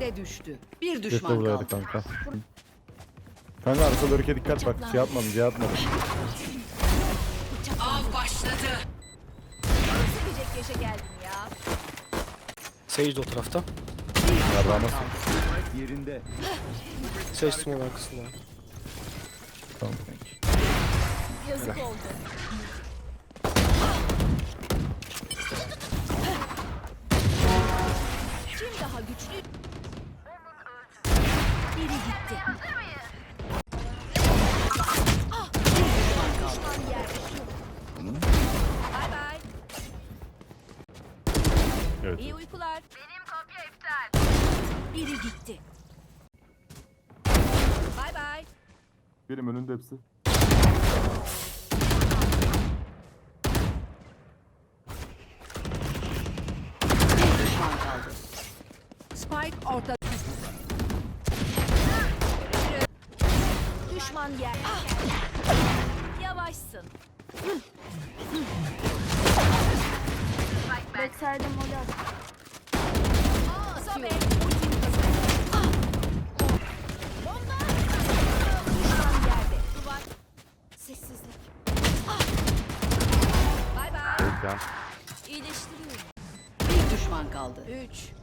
B'de düştü. Bir düşman buradaydı kaldı. kanka. Kanka arka lurke dikkat bak. Şey atmadım, şey atmadım. Av başladı. Sıkacak yaşa geldim ya. Sage de o tarafta. Yarrağıma Yerinde. Sage small arkasında. Tamam. Yazık oldu. Kim daha güçlü? Biri gitti. Ah! Düşman yerde. Bay bay. Evet. İyi uykular. Benim kopya iptal. Biri gitti. Bay bay. Benim önünde hepsi. Bir düşman kaldı. Spike orta. Düşman yerde. Yavaşsın. Backside'e mol at. Sobe. Bomba. Düşman yerde. Duvar. Sessizlik. Bay bay. İyileştiriyorum. Bir düşman kaldı. Üç.